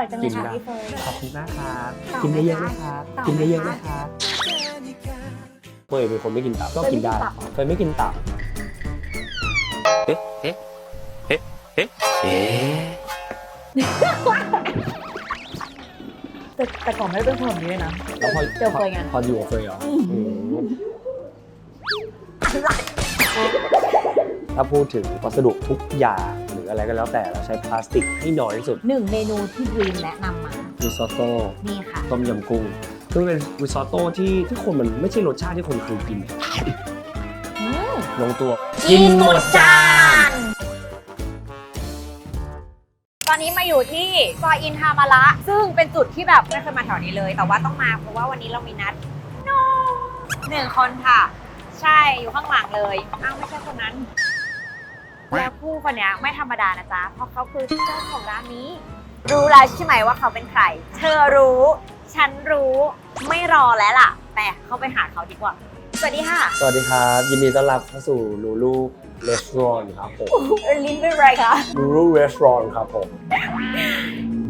ร่อยจังเลยกินค่ะได้พี่เฟยขอบคุณมากครับต่อกินไหมเยอะๆคะนะครับต่อกินไหมเยอะๆคะนะครับเฟยเป็นคนไม่กินตับก็เฟยไม่กินได้กินตับเฟยไม่กินตับเอ๊ะเอ๊ะเอ๊ะเอ๊ะเอ๊ะแต่แต่ก่อนไม่ได้เป็นคนแบบนี้เลยนะ แล้วพอเจอเฟยไง พออยู่กับเฟยเหรออืมอืมถ้าพูดถึงวัสดุทุกอย่างหรื ออะไรก็แล้วแต่เราใช้พลาสติกให้น้อยที่สุดหนึ่งเมนูที่ดรีมแนะนำมาริซอตโต้นี่ค่ะต้มยำกุ้งคือเป็นริซอตโต้ที่ที่คนมันไม่ใช่รสชาติที่คนเคยกินอืมลงตัว กินหมดจาน ตอนนี้มาอยู่ที่ซอยอินทามาระซึ่งเป็นจุดที่แบบไม่เคยมาแถวนี้เลย แต่ว่าต้องมาเพราะว่าวันนี้เรามีนัดน้องหนึ่งคนค่ะ ใช่อยู่ข้างหลังเลย อ้าวไม่ใช่คนนั้น แล้วผู้คนเนี้ยไม่ธรรมดานะจ๊ะ เพราะเขาคือเจ้าของร้านนี้ รู้แล้วใช่ไหมว่าเขาเป็นใคร เธอรู้ ฉันรู้ไม่รอแล้วล่ะ แต่เข้าไปหาเขาดีกว่า สวัสดีค่ะ สวัสดีครับ ยินดีต้อนรับเข้าสู่ลูลูเรสตอรอนครับผมลิ้นเป็นไรคะลูลูเรสตอรอนครับผม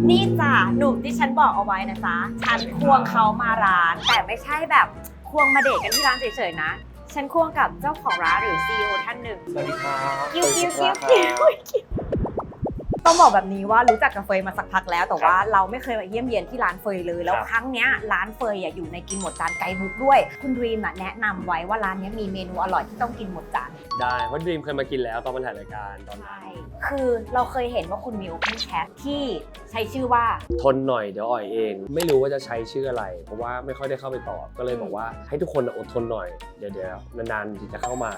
นี่จ้ะหนุ่มที่ฉันบอกเอาไว้นะจ๊ะ ฉันควงเขามาร้าน แต่ไม่ใช่แบบควงมาเดทกันที่ร้านเฉยๆนะ ฉันควงกับเจ้าของร้านหรือซีอท่านหนึ่ง สวัสดีครับคิวคิวคิวคิวต้องบอกแบบนี้ว่ารู้จักกับเฟยมาสักพักแล้ว แต่ว่าเราไม่เคยมาเยี่ยมเยียนที่ร้านเฟยเลย แล้วครั้งเนี้ยร้านเฟยอะอยู่ในกินหมดจานไกด์บุ๊กด้วย คุณดรีมอะแนะนำไว้ว่าร้านเนี้ยมีเมนูอร่อยที่ต้องกินหมดจาน ได้เพราะดรีมเคยมากินแล้วตอนมาถ่ายรายการตอนนั้นใช่ คือเราเคยเห็นว่าคุณมี Open Chat ที่ใช้ชื่อว่า ทนหน่อยเดี๋ยวอ่อยเอง ไม่รู้ว่าจะใช้ชื่ออะไร เพราะว่าไม่ค่อยได้เข้าไปตอบก็เลยบอกว่าให้ทุกคนอดทนหน่อยเดี๋ยวเดี๋ยวนานๆที่จะเข้ามา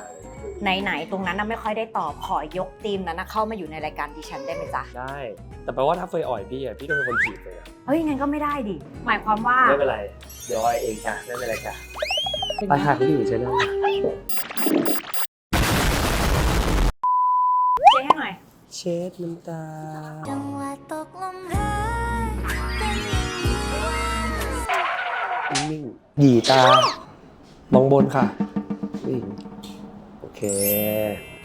ไหน ๆ ตรงนั้นน่ะไม่ค่อยได้ตอบขอยกทีมนั้นนะเข้ามาอยู่ในรายการดิฉันได้ไหมจ๊ะได้ แต่แปลว่าถ้าเฟยอ่อยพี่อะพี่ก็เป็นคนจีบเลยอะเฮ้ยงั้นก็ไม่ได้ดิหมายความว่า ไม่เป็นไรเดี๋ยวอ่อยเองจ้ะไม่เป็นไรจ้ะไปค่ะคุณอยู่เชิญได้เช็คให้หน่อย เช็ดน้ำตา จังหวะตกลมหายเป็นอย่างนี้นิ่งๆหยีตามองบนค่ะนิ่งโอเค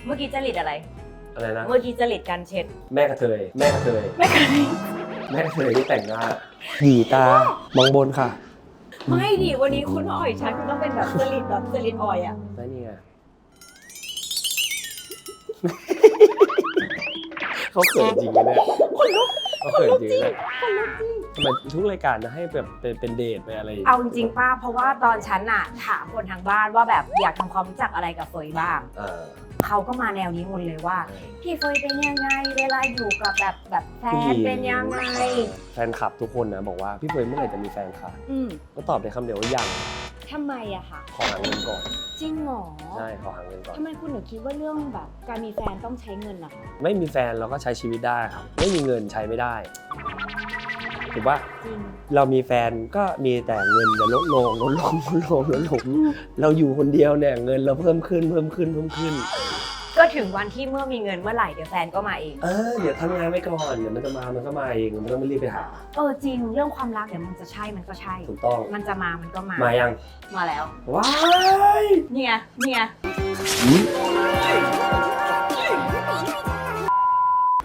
เมื่อกี้จริตอะไร อะไรนะ เมื่อกี้จริตการเช็ด แม่กระเทย แม่กระเทยไม่เคยแม่กระเทยที่แต่งหน้าหยีตามองบนค่ะ ไม่ดิวันนี้คุณมาอ่อยฉันคุณต้องเป็นแบบจริตแบบจริตอ่อยอะได้ เขาเขินจริงเลยเนี่ยเขาเขินจริงเลยทำไมทุกรายการจะให้แบบเป็นเป็นเดทไปอะไรย่งงี้ยเอาจริงๆป้าเพราะว่าตอนฉันอะถามคนทางบ้านว่าแบบอยากทำความรู้จักอะไรกับเฟยบ้าง เออ เขาก็มาแนวนี้หมดเลยว่า พี่เฟยเป็นยังไง เวลาอยู่กับแบบแบบแฟผู้หญินงเป็นยังไง แฟนคลับทุกคนนะบอกว่าพี่เฟยเมื่อไหร่จะมีแฟนคะอืมก็ตอบในคำเดียวว่ายัง ทำไมอะคะขอหาเงินก่อน จริงเหรอใช่ ขอหาเงินก่อน ทำไมคุณถึงคิดว่าเรื่องแบบการมีแฟนต้องใช้เงินอะคะไม่มีแฟนเราก็ใช้ชีวิตได้ครับ ไม่มีเงินใช้ไม่ได้ ถูกปะจริง เรามีแฟนก็มีแต่เงินจะลดลงลดลงลดลงลดลง เราอยู่คนเดียวเนี่ยเงินเราเพิ่มขึ้นเพิ่มขึ้นเพิ่มขึ้นก็ ถึงวันที่เมื่อมีเงินเมื่อไหร่เดี๋ยวแฟนก็มาเอง เออเดี๋ยวทำงานไปก่อนเดี๋ยวมันจะมามันก็มาเองมันต้องไม่รีบไปหา เออจริงเรื่องความรักเดี๋ยวมันจะใช่มันก็ใช่ ถูกต้อง มันจะมามันก็มา มายังมาแล้วว้ายนี่ไงนี่ไง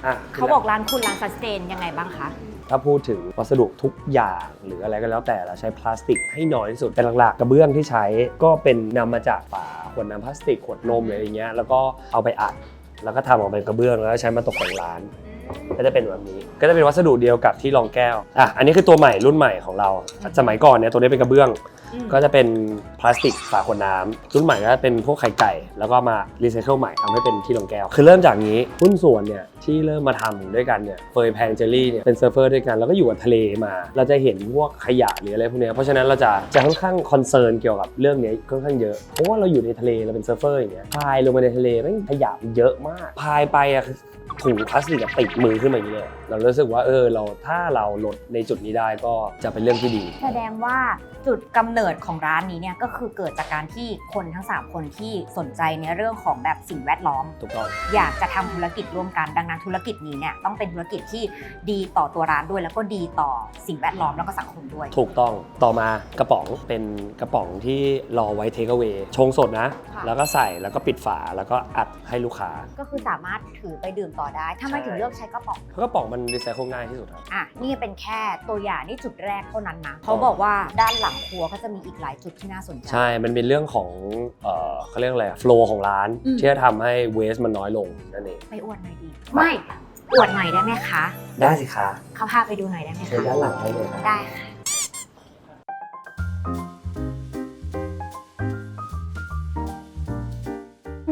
อะเขาบอกร้านคุณร้านซัสเตนยังไงบ้างคะ ถ้าพูดถึงวัสดุทุกอย่างหรืออะไรก็แล้วแต่เราใช้พลาสติกให้น้อยที่สุดแต่หลักๆกระเบื้องที่ใช้ก็เป็นนำมาจากฝาขวดน้ำพลาสติกขวดนมอะไรอย่างเงี้ยแล้วก็เอาไปอัดแล้วก็ทำออกเป็นกระเบื้องแล้วก็ใช้มาตกแต่งร้าน ก็จะเป็นแบบนี้ ก็จะเป็นวัสดุเดียวกับที่รองแก้วอะอันนี้คือตัวใหม่รุ่นใหม่ของเรา สมัยก่อนเนี่ยตัวนี้เป็นกระเบื้อง ก็จะเป็นพลาสติกฝาขวดน้ำรุ่นใหม่ก็เป็นพวกไข่ไก่ แล้วก็มารีไซเคิลใหม่ทำให้เป็นที่รองแก้ว คือเริ่มจากนี้หุ้นส่วนเนี่ยที่เริ่มมาทำด้วยกันเนี่ยเฟยแพงเจอรี่เนี่ยเป็นเซิร์ฟเฟอร์ด้วยกัน แล้วก็อยู่กับทะเลมา เราจะเห็นพวกขยะหรืออะไรพวกเนี้ยเพราะฉะนั้นเราจะจะค่อนข้างคอนเซิร์นเกี่ยวกับเรื่องเนี้ยค่อนข้างเยอะเพราะว่าเราอยู่ในทะเลเราเป็นเซิร์ฟเฟอร์อย่างเงี้ยพายลงมาในทะเลแม่งขยะมันเยอะมากพายไปอะคือถุงพลาสติกอะติดมือขึ้นมาอย่างนี้เลยเรารู้สึกว่าเออเราถ้าเราลดในจุดนี้ได้ก็จะเป็นเรื่องที่ดี แสดงว่าจุดกำเนิดของร้านนี้เนี่ยก็คือเกิดจากการที่คนทั้ง 3 คนที่สนใจในเรื่องของแบบสิ่งแวดล้อม ถูกต้อง อยากจะทำธุรกิจร่วมกันดังนั้นธุรกิจนี้เนี่ยต้องเป็นธุรกิจที่ดีต่อตัวร้านด้วย แล้วก็ดีต่อสิ่งแวดล้อมแล้วก็สังคมด้วย ถูกต้องต่อมากระป๋องเป็นกระป๋องที่รอไว้เทคเอา a y ชงสดนะ ค่ะ แล้วก็ใส่แล้วก็ปิดฝาแล้วก็อัดให้ลูกค้าก็คือสามารถถือไปดื่มต่อได้ถ้าไม่ใช่ถึงเลือกใช้กระป๋อง เพราะกระป๋องมันรีไซเคิลง่ายที่สุดครับ อะนี่เป็นแค่ตัวอย่างนี่จุดแรกเท่านั้นนะเขาบอกว่าด้านหลังครัวก็จะมีอีกหลายจุดที่น่าสนใจ ใช่ มันเป็นเรื่องของเอ่อเขาเรียกอะไรโฟล์ของร้าน อืม ที่จะทำให้เวสมันน้อยลงนั่นเอง ไปอวดหน่อยดี ไม่อวดหน่อยได้ไหมคะได้สิคะเขาพาไปดูหน่อยได้ไหมเชิญคะด้านหลังได้เลยครับได้ค่ะ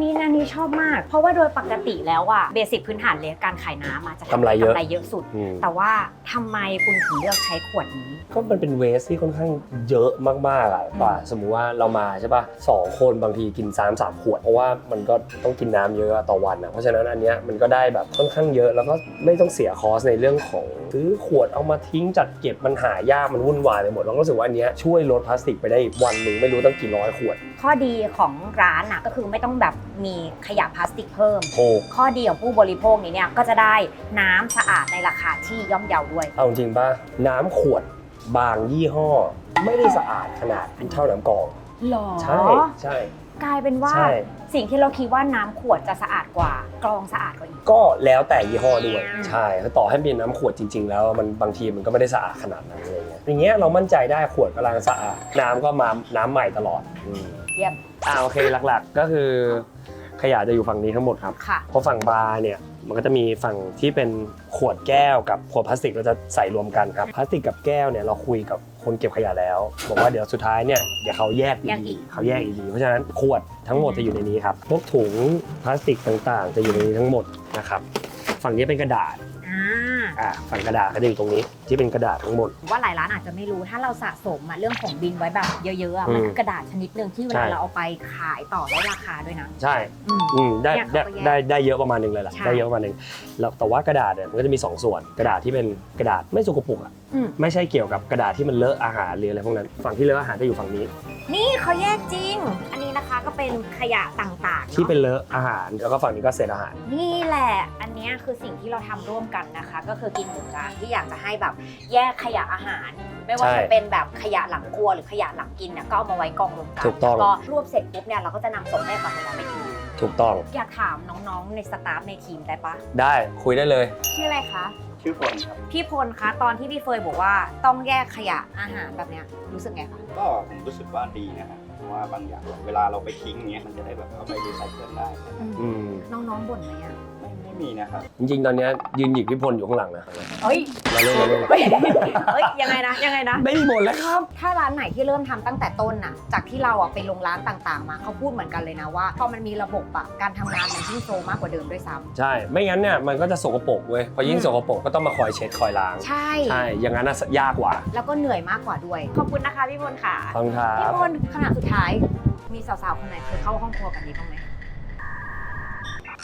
นี่นะนี่ชอบมาก เพราะว่าโดยปกติแล้วอะเบสิกพื้นฐานเลยการขายน้ำอะจะทำกำไรเยอะ กำไรเยอะสุด อืม แต่ว่าทำไมคุณถึงเลือกใช้ขวดนี้ ก็มันเป็นเวสที่ค่อนข้างเยอะมากๆอะกว่าสมมุติว่าเรามาใช่ป่ะสองคนบางทีกิน3ามสามขวด เพราะว่ามันก็ต้องกินน้ำเยอะต่อวันอะเพราะฉะนั้นอันเนี้ยมันก็ได้แบบค่อนข้างเยอะ แล้วก็ไม่ต้องเสียคอสในเรื่องของซื้อขวดเอามาทิ้งจัดเก็บมันหายากมันวุ่นวายไปหมดเราก็รู้สึกว่าอันเนี้ยช่วยลดพลาสติกไปได้อีกวันหนึ่งไม่รู้ตั้งกี่ร้อยขวด ข้อดีของร้านอะก็คือไม่ต้องแบบมีขยะพลาสติกเพิ่มโถูก ข้อดีของผู้บริโภคนี้เนี่ยก็จะได้น้ำสะอาดในราคาที่ย่อมเยาด้วย เอาจริงป่ะ น้ำขวดบางยี่ห้อ ไม่ได้สะอาดขนาดเท่าน้ำกรอง หรอ ใช่ใช่ กลายเป็นว่าใช่ สิ่งที่เราคิดว่าน้ำขวดจะสะอาดกว่ากรองสะอาดกว่าอีก ก็แล้วแต่ยี่ห้อด้วย อืม ใช่ถ้าต่อให้เป็นน้ำขวดจริง ๆ แล้วมันบางทีมันก็ไม่ได้สะอาดขนาดนั้นอะไรเงี้ยอย่างเงี้ยเรามั่นใจได้ขวดกำลังสะอาดน้ำก็มาน้ำใหม่ตลอดอืม เยี่ยม อ่าโอเคหลักๆก็คือขยะจะอยู่ฝั่งนี้ทั้งหมดครับ ค่ะ เพราะฝั่งบาร์เนี่ยมันก็จะมีฝั่งที่เป็นขวดแก้วกับขวดพลาสติกเราจะใส่รวมกันครับพลาสติกกับแก้วเนี่ยเราคุยกับคนเก็บขยะแล้ว บอกว่าเดี๋ยวสุดท้ายเนี่ยเดี๋ยวเขาแยกแยกอีดีกเขาแยกอีกดีเพราะฉะนั้นขวดทั้งหมดจะอยู่ในนี้ครับพวกถุงพลาสติกต่างๆ จะอยู่ในนี้ทั้งหมดนะครับฝั่งนี้เป็นกระดาษ อ่า อ่าฝั่งกระดาษก็จะอยู่ตรงนี้ที่เป็นกระดาษทั้งหมด ว่าหลายร้านอาจจะไม่รู้ถ้าเราสะสมอะเรื่องของบินไว้แบบเยอะๆอะอืมมันคือกระดาษชนิดหนึ่งที่เวใช่ลาเราเอาไปขายต่อได้ราคาด้วยนะใช่ อืม อืมได้เนี่ยได้เขาก็แยกได้ได้เยอะประมาณหนึงเลยแหละใช่ ได้เยอะประมาณหนึงแล้วแต่ว่ากระดาษเนี่ยมันก็จะมีสองส่วนกระดาษที่เป็นกระดาษไม่สกปรกอะ อืม ไม่ใช่เกี่ยวกับกระดาษที่มันเลอะอาหารหรืออะไรพวกนั้น ฝั่งที่เลอะอาหารจะอยู่ฝั่งนี้ นี่เขาแยกจริง อันนี้นะคะก็เป็นขยะต่างๆที่เนาะเป็นเลอะอาหาร แล้วก็ฝั่งนี้ก็เศษอาหาร นี่แหละ อันเนี้ยคือสิ่งที่เราทำร่วมกันนะคะ ก็คือกินหมูจานที่อยากจะให้แบบแยกขยะอาหาร ไม่ว่าใช่จะเป็นแบบขยะหลังครัวหรือขยะหลังกินเนี่ยก็เอามาไว้กองรวมกันถูกต้อง แล้วก็รวบเสร็จปุ๊บเนี่ยเราก็จะนำส่งให้กับเวลาไปทีมถูกต้องอยากถามน้องๆในสตาฟในทีมได้ปะได้คุยได้เลย ชื่ออะไรคะ ชื่อพลครับ พี่พลคะตอนที่พี่เฟยบอกว่าต้องแยกขยะอาหารแบบเนี้ยรู้สึกไงคะก็ผมรู้สึกว่าดีนะฮะเพราะว่าบางอย่างเวลาเราไปทิ้งเงี้ยมันจะได้แบบเอาไปรีไซเคิลได้ อืม น้องๆบ่นไหมอะไม่ไม่มีนะครับจริงๆ ตอนเนี้ยยืนหยิกพี่พลอยู่ข้างหลังนะเฮ้ยเราเล่นเราเล่นเฮ้ยเฮ้ยยังไงนะยังไงนะไม่มีหมดแล้วครับ ถ้าร้านไหนที่เริ่มทำตั้งแต่ต้นน่ะ จากที่เราอะไปลงร้านต่างๆ มาเขาพูดเหมือนกันเลยนะว่าพอมันมีระบบอะการทำงานมันยิ่งโซมากกว่าเดิมด้วยซ้ใช่ ไม่งั้นเนี่ยมันก็จะสกปรกเว้ยพอยิ่งอืมสกปรกก็ต้องมาคอยเช็ดคอยล้างำใช่ ใช่อย่างนั้นน่ะยากกว่าแล้วก็เหนื่อยมากกว่าด้วย ขอบคุณนะคะพี่พลค่ะ ขอบคุณครัพี่บพลขณะสุดท้าย มีสาวๆคนไหนเคยเข้าห้องครัวแบบนี้บ้างไหม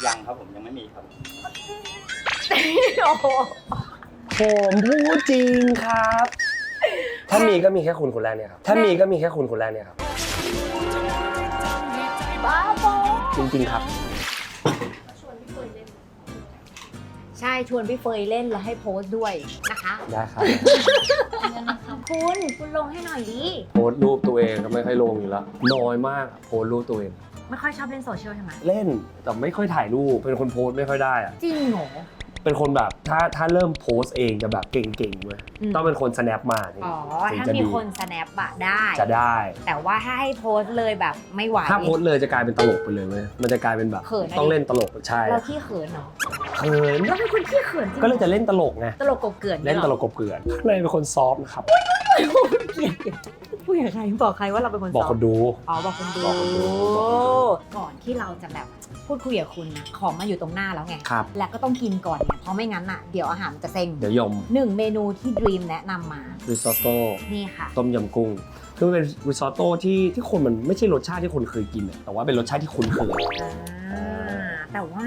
ยังครับผมยังไม่มีครับโอ้โหผมพูดจริงครับ ถ้ามีก็มีแค่คุณคนแรกเนี่ยครับ ถ้ามีก็มีแค่คุณคนแรกเนี่ยครับ บ้าบอจริงๆครับ ใช่ชวนพี่เฟยเล่นแล้วให้โพสต์ด้วยนะคะ ได้ครับ คุณ คุณลงให้หน่อยดิ โพสต์รูปตัวเองก็ไม่ค่อยลงอยู่แล้ว น้อยมากอะโพสต์รูปตัวเอง ไม่ค่อยชอบเล่นโซเชียลใช่ไหมเล่นแต่ไม่ค่อยถ่ายรูปเป็นคนโพสต์ไม่ค่อยได้อะจริงเหรอ เป็นคนแบบถ้าถ้าเริ่มโพสต์เองจะแบบเก่งๆเว้ยอืม ต้องเป็นคน snap มาถึงอ๋อ ถึงถ้าจะมีดีคน snap อะได้ จะได้ แต่ว่าถ้าให้โพสต์เลยแบบไม่ไหว ถ้าโพสต์เลยจะกลายเป็นตลกไปเลยเว้ยมันจะกลายเป็นแบบ เขินอะดิต้องเล่นตลกใช่เราขี้เขินเนาะเขินเราเป็นคนขี้เขินจริงก็เลยจะเล่นตลกไงตลกกบเกลื่อนเล่นตลกกบเกลื่อนข้างในเป็นคนซอฟต์นะครับ เกลียดพูด อย่างใครบอกใครว่าเราเป็นคนบอกซ้อคมนดู อ๋อบอกคนดูบอกคนดู ก่อนที่เราจะแบบพูดคุยกับคุณนะของมาอยู่ตรงหน้าแล้วไง ครับ และก็ต้องกินก่อนเนี่ยเพราะไม่งั้นอะเดี๋ยวอาหารมันจะเซ็งเดี๋ยวยมหนึ่งเมนูที่ดรีมแนะนำมาริซอตโต้นี่ค่ะ ต้มยำกุ้ง คือมันเป็นริซอตโต้ที่ที่คนมันไม่ใช่รสชาติที่คนเคยกินอะแต่ว่าเป็นรสชาติที่คุณเคยอ่า แต่ว่า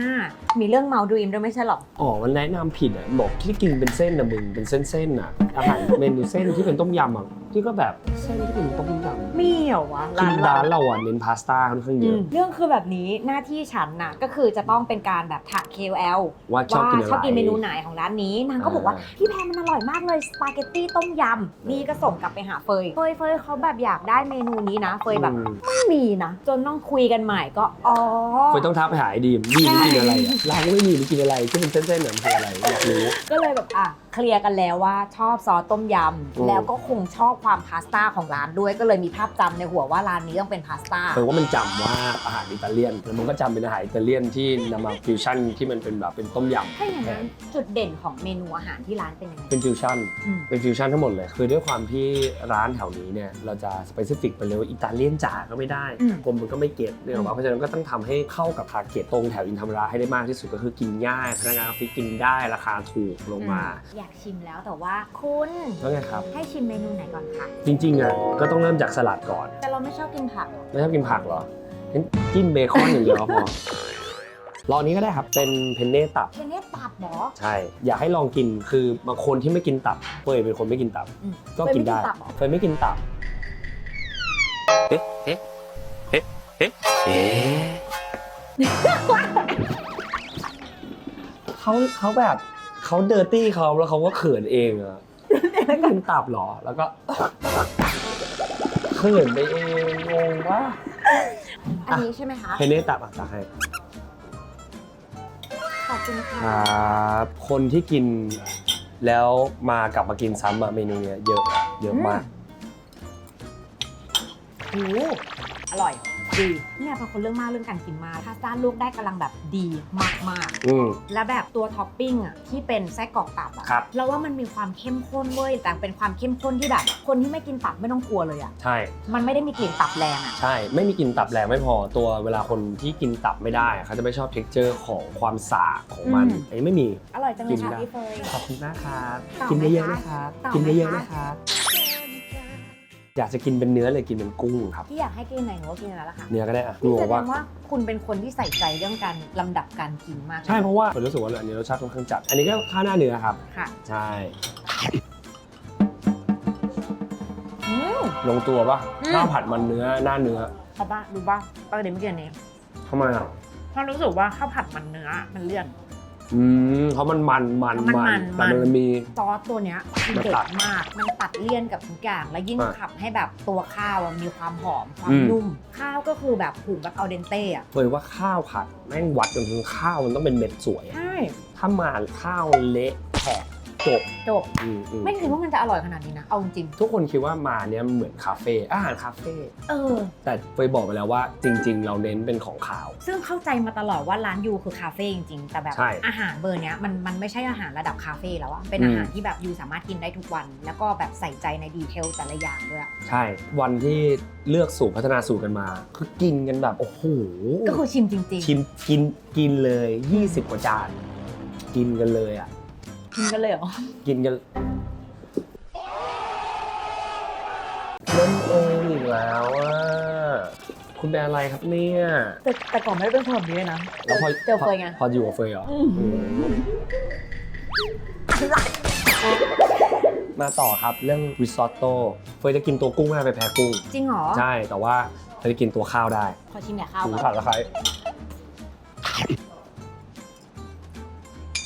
มีเรื่องเมาดรีมด้วยไม่ใช่หรออ๋อมันแนะนำผิดอะบอกที่กินเป็นเส้นนะมึงเป็นเส้นๆอะอาหารเมนูเส้นที่เป็นต้มยำอะที่ก็แบบเส้นที่เป็นต้มยำ มีเหรอวะคือร้านร้านเราอะเน้นพาสต้าค่อนข้างเยอือะมเรื่องคือแบบนี้หน้าที่ฉันน่ะก็คือจะต้องเป็นการแบบถัก KOL ว่าชอบว่ากินอะไรชอบกินเมนูไหนของร้านนี้นางก็บอกว่าอ่าพี่แพรมันอร่อยมากเลยสปาเกตตี้ต้มยำนี่ก็ส่งกลับไปหาเฟยเฟยเฟยเขาแบบอยากได้เมนูนี้นะเฟยแบบอืมไม่มีนะจนต้องคุยกันใหม่ก็อ๋อเฟยต้องทักไปหาไอ้ดีมดีมไม่กินอะไรอะร้านก็ไม่มีไม่กินอะไรที่เป็นเส้นๆเหมือนคืออะไรอยากรู้ก็เลยแบบอะเคลียร์กันแล้วว่าชอบซอสต้มยอืมำแล้วก็คงชอบความพาสต้าของร้านด้วย ก็เลยมีภาพจำในหัวว่าร้านนี้ต้องเป็นพาสต้าเฟยว่ามันจำว่าอาหารอิตาเลียนแล้วมันก็จำเป็นอาหารอิตาเลียนที่นำมาฟิวชั่นที่มันเป็นแบบเป็นต้มยำถ้าอย่างนั้นจุดเด่นของเมนูอาหารที่ร้านเป็นยังไงเป็นฟิวชั่น อืม เป็นฟิวชั่นทั้งหมดเลย คือด้วยความที่ร้านแถวนี้เนี่ยเราจะสเปซิฟิกไปเลยว่าอิตาเลียนจ๋าก็ไม่ได้อืมผมมันก็ไม่เก็ตเนี่ยหรอกอืมว่าเพราะฉะนั้นก็ต้องทำให้เข้ากับทาร์เก็ตตรงแถวอินทามราให้ได้มากที่สุดก็คือกินง่ายพนักงานออฟฟิศกินได้ราคาถูกลงมาอยากชิมแล้วแต่ว่าคุณแล้วไงครับ ให้ชิมเมนูไหนก่อนคะจริงๆอะก็ต้องเริ่มจากสลัดก่อน แต่เราไม่ชอบกินผักไม่ชอบกินผักเหรองั้นจิ้มเบคอนอย่างเดียวก็พอรอนี้ก็ได้ครับ เป็นเพนเน่ตับเทเนสตับเหรอ ใช่ อยากให้ลองกิน คือบางคนที่ไม่กินตับเฟยเป็นคนไม่กินตับ อืมก็กินได้เฟยไม่กินตับเหรอเฟยไม่กินตับเอ๊ะเอ๊ะเอ๊ะเอ๊ะเอ๊ะเขาเขาแบบ เขาเดอร์ตี้เขาแล้วเขาก็เขินเองอะไม่กินตับเหรอ แล้วก็เขินไปเองงงว่าอันนี้ใช่ไหมคะเพนเน่ตับอะตักให้ขอบคุณคค่ะรับคนที่กินแล้วมากลับมากินซ้ำอะเมนูเนี้ยเยอะเยอะมากหูอร่อย ดี เนี่ยเป็นคนเรื่องมากเรื่องการกินมากพาสต้าลูกได้กำลังแบบดีมากอืม ๆ และแบบตัวท็อปปิ้งอะที่เป็นไส้กรอกตับอะครับ เราว่ามันมีความเข้มข้นเว้ยแต่เป็นความเข้มข้นที่แบบ คนที่ไม่กินตับไม่ต้องกลัวเลยอะใช่ มันไม่ได้มีกลิ่นตับแรงอะ ใช่ ไม่มีกลินตับแรงไม่พอตัวเวลาคนที่กินตับไม่ได้อะเขาจะไม่ชอบเท็กเจอร์ของความสาบของมันอืม อันนี้ไม่มี อร่อยจังเลยค่ะกินได้ พี่เฟย ขอบคุณนะครับ ต่อไหมกินเยอะๆคะ นะครับ ต่อไหม กินเยอะๆคะนะครับ อยากจะกินเป็นเนื้อเลยกินเป็นกุ้งครับ ที่อยากให้กินไหนหนูก็กินแล้วล่ะค่ะเนื้อก็ได้อะดูนี่แสดว่างว่าคุณเป็นคนที่ใส่ใจเรื่องการลำดับการกินมากใช่เพราะว่าผมรู้สึกว่าอันนี้รสชาติค่อนข้างจัด อันนี้ก็ข้าวหน้าเนื้อครับ ค่ะ ใช่อืม ลงตัวปะอืม ข้าวผัดมันเนื้อหน้าเนื้อเอาป่ะดูป่ะปกติไม่กินอันนี้ทำไมอะ เพราะรู้สึกว่าข้าวผัดมันเนื้อมันเลี่ยน อืมเพราะมันมันมันมันมันมัน แต่มันมี ซอสตัวเนี้ยคือมันเด็ตัดดมาก มันตัดเลี่ยนกับทุกอย่าง และยิ่งอะขับให้แบบตัวข้าวอะมีความหอม ความอืมนุ่ม ข้าวก็คือแบบผูกแบบเอาเดนเต้อะเคยว่าข้าวผัดแม่งวัดจนถึงข้าวมันต้องเป็นเม็ดสวยอะใช่ ถ้ามาข้าวเละแฉะ จบจบอืมอืมไม่คิดว่ามันจะอร่อยขนาดนี้นะ เอาจริงทุกคนคิดว่ามาเนี้ยมันเหมือนคาเฟ่อาหารคาเฟ่เออ แต่ไปบอกไปแล้วว่าจริง ๆ เราเน้นเป็นของขาว ซึ่งเข้าใจมาตลอดว่าร้านยูคือคาเฟ่จริงๆ แต่แบบใช่อาหารเบอร์เนี้ยมันมันไม่ใช่อาหารระดับคาเฟ่แล้วอะเป็นอืม อาหารที่แบบยูสามารถกินได้ทุกวัน แล้วก็แบบใส่ใจในดีเทลแต่ละอย่างด้วยอะใช่ วันที่เลือกสูตรพัฒนาสูตรกันมา คือกินกันแบบ โอ้โหก็คือชิมจริงชิมกินกินเลย 20 กว่าจาน กินกันเลยอะๆ กินกันเลยเหรอ กินกันเล่นเองอีกแล้วอะคุณเป็นอะไรครับเนี่ย แต่แต่ก่อนไม่ได้เป็นคนแบบนี้เลยนะแล้วพอเจอเฟยไง พออยู่กับเฟยเหรออืมอืมมาต่อครับเรื่องริซอตโต้เฟยจะกินตัวกุ้งไม่ได้ไปแพ้กุ้ง จริงเหรอ ใช่ แต่ว่าเฟยจะกินตัวข้าวได้ขอชิมแต่ข้าวถึงก่ผัอดนตะไคร้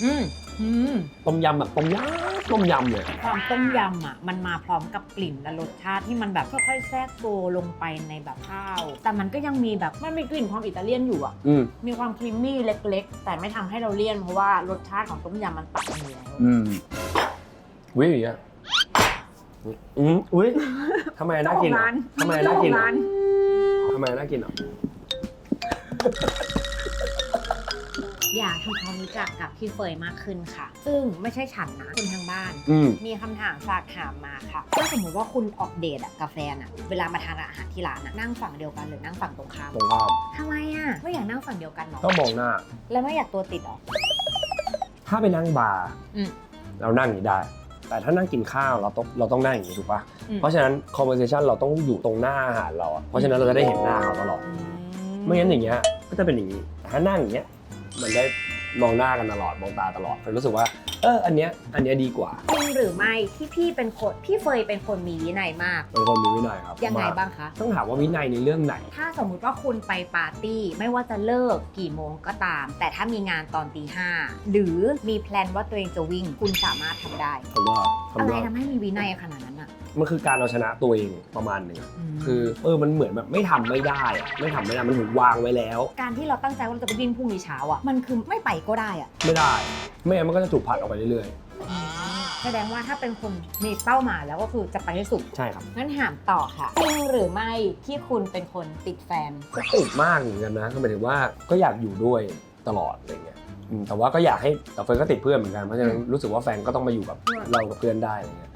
อืม อืมต้มยำแบบต้มยำต้มยำเลย ความต้มยำอะมันมาพร้อมกับกลิ่นและรสชาติที่มันแบบค่อยๆแทรกตัวลงไปในแบบข้าว แต่มันก็ยังมีแบบมันมีกลิ่นความอิตาเลียนอยู่อะ อืมมีความครีมมี่เล็ก ๆ แต่ไม่ทำให้เราเลี่ยนเพราะว่ารสชาติของต้มยำมันตัดกันอยู่แล้วอืมวิอย่างเงี้ยอืมอุ้ยทำไมน่ากินอะทำไมน่ากินอะทำไมน่ากินอะ อยากทำความรู้จักกับพี่เฟยมากขึ้นค่ะ ซึ่งไม่ใช่ฉันนะคุณทางบ้าน อืม มีคำถามฝากถามมาค่ะถ้าสมมติว่าคุณออกเดทอะกับแฟนอะเวลามาทานอาหารที่ร้านอะนั่งฝั่งเดียวกันหรือนั่งฝั่งตรงข้ามตรงข้ามทำไมอะไม่อยากนั่งฝั่งเดียวกันเนาะก็มองหน้า แล้วไม่อยากตัวติดเหรอ ถ้าไปนั่งบาร์อืมเรานั่งอย่างนี้ได้ แต่ถ้านั่งกินข้าวเราต้องเราต้องนั่งอย่างนี้ถูกปะอืม เพราะฉะนั้น conversation เราต้องอยู่ตรงหน้าอาหารเราอะเพราะฉะนั้นเราจะได้เห็นหน้าเขาตลอดอืไม่งั้นอย่างเงี้ยก็จะเป็นอย่างนี้แต่ถ้านั่งอย่างเงี้ย มันได้มองหน้ากันตลอดมองตาตลอดผมรู้สึกว่า เอออันเนี้ยอันเนี้ยดีกว่าจริงหรือไม่ที่พี่เป็นคนพี่เฟยเป็นคนมีวินัยมาก เป็นคนมีวินัยครับยังไงมกบ้างคะ ต้องถามว่าวินัยในเรื่องไหน ถ้าสมมุติว่าคุณไปปาร์ตี้ไม่ว่าจะเลิกกี่โมงก็ตาม แต่ถ้ามีงานตอนตีห้าหรือมีแพลนว่าตัวเองจะวิ่งคุณสามารถทำได้ผมว่าอะไรทำได้ทำให้มีวินัยขนาดนั้นอะมันคือการเอาชนะตัวเองประมาณหนึ่งมคือเออมันเหมือนแบบไม่ทำไม่ได้อะไม่ทำไม่ได้มันถูกวางไว้แล้ว การที่เราตั้งใจว่าเราจะไปวิ่งพรุ่งนี้เช้าอะมันคือไม่ไปก็ได้อะไม่ได้ ไม่งั้นมันก็จะถูกผัดออกไปเรื่อยแสดงว่าถ้าเป็นคนมีเป้าหมายแล้วก็คือจะไปให้สุด ๆ ใช่ครับ งั้นถามต่อค่ะจริงหรือไม่ที่คุณเป็นคนติดแฟน ก็ติดมากเหมือนกันนะก็หมายถึงว่าก็อยากอยู่ด้วยตลอดอะไรเงี้ยอืมแต่ว่าก็อยากให้แต่เฟิร์นก็ติดเพื่อนเหมือนกันเพราะฉะนั้นรู้สึกว่าแฟนก็ต้องมาอยู่กับเรากับเพื่อนได้อะไรเงี้ย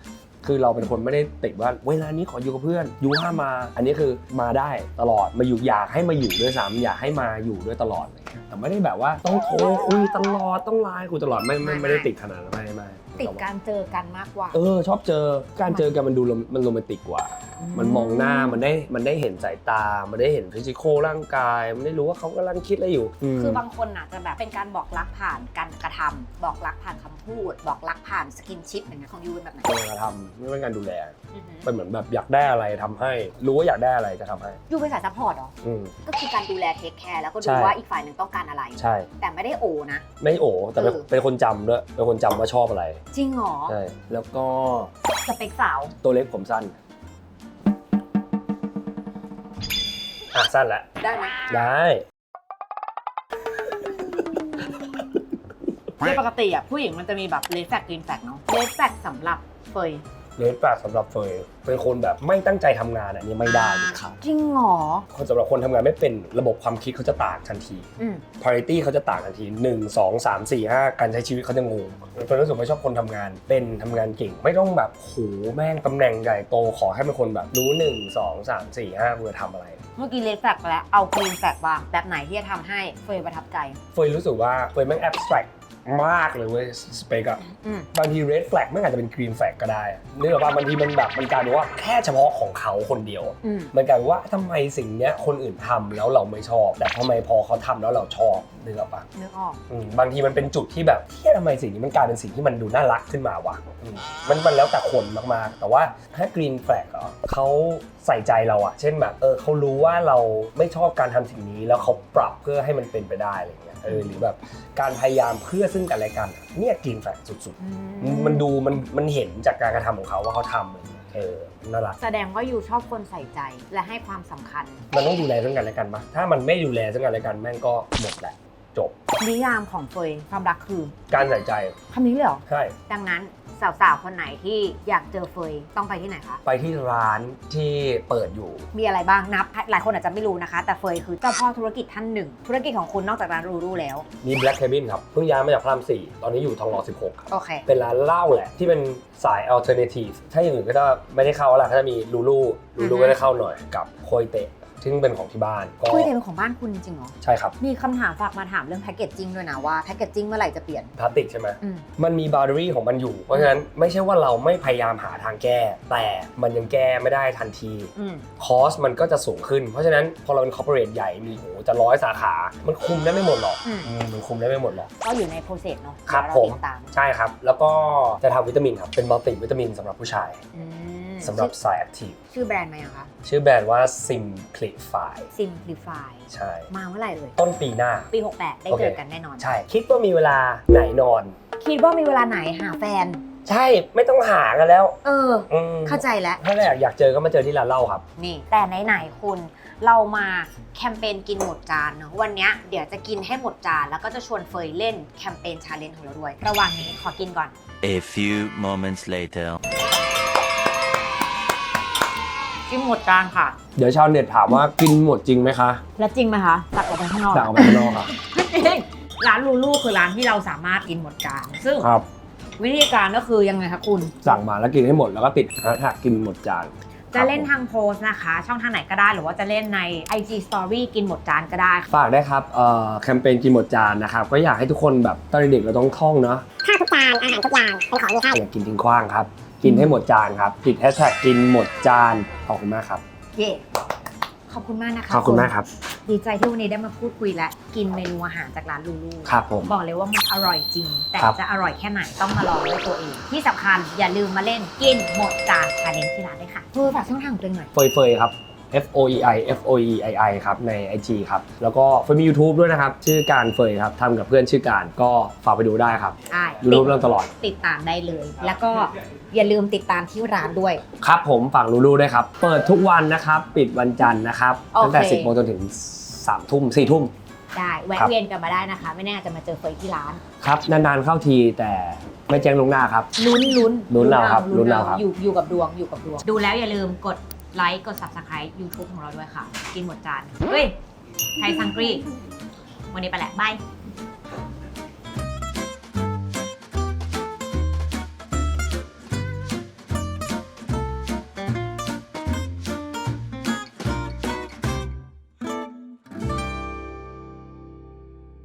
คือเราเป็นคนไม่ได้ติดว่าเวลานี้ขออยู่กับเพื่อนยูห้ามมา อันนี้คือมาได้ตลอดมาอยู่อยากให้มาอยู่ด้วยซ้ำอยากให้มาอยู่ด้วยตลอดอะไรเงี้ยแต่ไม่ได้แบบว่าต้องโทรคุยตลอดต้องไลน์คุยตลอดไม่ไม่ไม่ได้ติดขนาดนั้นไม่ไม่ติดการเจอกันมากกว่า เออชอบเจอการเจอกันมันดูโรแมมันโรแมนติกกว่า มันมองหน้ามันได้มันได้เห็นสายตา มันได้เห็นฟิสิกอลร่างกาย มันได้รู้ว่าเขากำลังคิดอะไรอยู่มคือบางคนอาจจะแบบเป็นการบอกรักผ่านการกระทำบอกรักผ่านคำพูด บอกรักผ่านสกินชิปอย่างเงี้ยของยูเป็นแบบไหนเป็นการทำไม่เป็นการดูแลอือหือเป็นเหมือนแบบอยากได้อะไรทำให้ รู้ว่าอยากได้อะไรจะทำให้ยูเป็นสายซัพพอร์ตเหรออืมก็คือการดูแลเทคแคร์แล้วก็ดูใช่ว่าอีกฝ่ายหนึ่งต้องการอะไรใช่แต่ไม่ได้โอนะ ไม่โอ้แต่เป็นเออเป็นคนจำด้วยเป็นคนจำว่าชอบอะไร จริงเหรอใช่แล้วก็สเปคสาวตัวเล็กผมสั้น อะสั้นละ ได้ไหมได้โดยปกติอะผู้หญิงมันจะมีแบบเลสแฟกกรีนแฟกเนาะเลสแฟกสำหรับเฟย เลดแฟลกสำหรับเฟยเป็นคนแบบไม่ตั้งใจทำงานอันนี้ไม่ได้เด็ดขาดจริงเหรอ คนสำหรับคนทำงานไม่เป็นระบบความคิดเขาจะต่างทันที อืม priority เขาจะต่างทันที 1 2 3 4 5 การใช้ชีวิตเขาจะงงเป็นรู้สึกไม่ชอบคนทำงาน เป็นทำงานเก่งไม่ต้องแบบโหแม่งตำแหน่งใหญ่โตขอให้เป็นคนแบบรู้ 1 2 3 4 5กูจะทำอะไร เมื่อกี้เลสแฟกไปแล้วเอากรีนแฟกบ้างแบบไหนที่จะทำให้เฟยประทับใจ เฟยรู้สึกว่าเฟยแม่ง abstract มากเลยเว้ยสเปกอะอืมบางที red flag ไม่งอาจจะเป็น green flag ก็ได้นึกออกป่ะบางทีมันแบบมันกลายเป็นว่าแค่เฉพาะของเขาคนเดียวอืมมันกลายเป็นว่าทำไมสิ่งเนี้ยคนอื่นทำแล้วเราไม่ชอบ แต่ทำไมพอเขาทำแล้วเราชอบนึกออกปะนึกออกอืมบางทีมันเป็นจุดที่แบบที่ทำไมสิ่งนี้มันกลายเป็นสิ่งที่มันดูน่ารักขึ้นมาวะอืมมันมันแล้วแต่คนมากๆ แต่ว่าถ้ากรีนแฟลกเขาใส่ใจเราอะเช่นแบบเออเขารู้ว่าเราไม่ชอบการทำสิ่งนี้แล้วเขาปรับเพื่อให้มันเป็นไปได้อะไรเงี้ยเออหรือแบบการพยายามเพื่อซึ่งกันและกันอะเนี่ยกรีนแฟลกสุดๆ มันดูมันมันเห็นจากการกระทำของเขาว่าเขาทำอะไรเงี้ยเออน่ารัก แสดงว่ายูชอบคนใส่ใจและให้ความสำคัญ มันต้องดูแลซึ่งกันและกันปะถ้ามันไม่ดูแลซึ่งกันและกันแม่งก็หมดแหละจบ นิยามของเฟยความรักคือการใส่ใจคำนี้เลยเหรอใช่ ดังนั้น สาวๆ คนไหนที่อยากเจอเฟยต้องไปที่ไหนคะ ไปที่ร้านที่เปิดอยู่ มีอะไรบ้างนับ หลายคนอาจจะไม่รู้นะคะ แต่เฟยคือเจ้าพ่อธุรกิจท่านหนึ่ง ธุรกิจของคุณนอกจากร้านรูรูแล้ว มี Black Cabin ครับ เพิ่งย้ายมาจากพระรามสี่ตอนนี้อยู่ทองหล่อ16 ครับ โอเค เป็นร้านเหล้าแหละ ที่เป็นสาย alternative ถ้าอย่างอื่นก็จะไม่ได้เข้าแล้วถ้าจะมีลูลูลูลูอือฮึก็ได้เข้าหน่อยกับโคยเตะ ซึ่งเป็นของที่บ้านก็คุยเดเป็นของบ้านคุณจริงๆเหรอ ใช่ครับมีคำถามฝากมาถามเรื่องแพคเกจจิ้งด้วยนะว่าแพคเกจจิ้งเมื่อไหร่จะเปลี่ยน พลาสติกใช่ไหมอืม มันมี boundary ของมันอยู่ เพราะฉะนั้นไม่ใช่ว่าเราไม่พยายามหาทางแก้ แต่มันยังแก้ไม่ได้ทันที อืม คอสมันก็จะสูงขึ้น เพราะฉะนั้นพอเราเป็นคอร์ปอเรทใหญ่มีโหจะร้อยสาขา มันคุมได้ไม่หมดหรอกอืม อืมมันคุมได้ไม่หมดหรอก ก็อยู่ในโปรเซสเนาะครับเดี๋ยวผเรามติดตามใช่ครับ แล้วก็จะทำวิตามินครับ เป็นมัลติวิตามินสำหรับผู้ชาย อืม สำหรับสายแอคทีฟชื่อแบรนด์ไหมอะคะ ชื่อแบรนด์ว่า Simplify Simplify ใช่ มาเมื่อไหร่เลยต้นปีหน้า ปี 68 ได้โอเค เจอกันแน่นอน ใช่ คิดว่ามีเวลาไหนนอน คิดว่ามีเวลาไหนหาแฟน ใช่ไม่ต้องหากันแล้ว เออ อืมเข้าใจแล้ว ถ้าอยากอยากเจอก็มาเจอที่ร้านเหล้าครับ นี่ แต่ไหนๆคุณเรามาแคมเปญกินหมดจานเนอะวันเนี้ยเดี๋ยวจะกินให้หมดจาน แล้วก็จะชวนเฟยเล่นแคมเปญชาเลนจ์ของเราด้วย ระหว่างนี้ขอกินก่อน A few moments later. กินหมดจานค่ะ เดี๋ยวชาวเน็ตถามว่ากินหมดจริงไหมคะแล้วจริงไหมคะตักออกไปข้างนอกสั่งออกมาข้างนอกครับจริงร้านลูลูคือร้านที่เราสามารถกินหมดจานซึ่งครับ วิธีการก็คือยังไงคะคุณ สั่งมาแล้วกินให้หมดแล้วก็ติดแฮชแท็กกินหมดจานจะเล่นทางโพสต์นะคะ ช่องทางไหนก็ได้หรือว่าจะเล่นใน IG Story กินหมดจานก็ได้ฝากได้ครับเอ่อแคมเปญกินหมดจานนะครับก็อยากให้ทุกคนแบบตอนเด็กๆเราต้องท่องเนาะข้าวทุกจานอาหารทุกอย่างเป็นของมีค่าอย่ากินทิ้งขว้างครับ กินให้หมดจานครับติดแฮชแท็กกินหมดจานขอบคุณมากครับ เย่ขขอบคุณมากนะคะขอบคุณมากครับ ดีใจที่วันนี้ได้มาพูดคุยและกินเมนูอาหารจากร้านลูลูครับผมบอกเลยว่ามันอร่อยจริง แต่ครับ จะอร่อยแค่ไหนต้องมาลองด้วยตัวเอง ที่สำคัญอย่าลืมมาเล่นกินหมดจานชาเลนจ์ที่ร้านด้วยค่ะเพื่อฝากช่องทางของตัวเองหน่อย เฟยเฟยครับ F O E I F O E I I ครับใน IG ครับ แล้วก็เฟยมี YouTube ด้วยนะครับ ชื่อการเฟยครับทำกับเพื่อนชื่อการก็ฝากไปดูได้ครับใช่ YouTube เรื่องตลอด ติดตามได้เลย แล้วก็อย่าลืมติดตามที่ร้านด้วย ครับผมฝากลูลูด้วยครับ เปิดทุกวันนะครับ ปิดวันจันทร์นะครับ โอเค ตั้งแต่ 10โมงจนถึง3ทุ่ม4ทุ่ม ได้แวะครับ เวียนกันมาได้นะคะ ไม่แน่อาจจะมาเจอเฟยที่ร้านครับ นานๆเข้าทีแต่ไม่แจ้งลวงหน้าครับ ลุ้นลุ้นลุ้นเราครับลุ้นเราครับ อยู่อยู่กับดวงอยู่กับดวง ดูแล้วอย่าลืมกด ไลค์กด subscribe YouTube ของเราด้วยค่ะ กินหมดจาน เฮ้ย ไทยซังกรี วันนี้ไปแหละบาย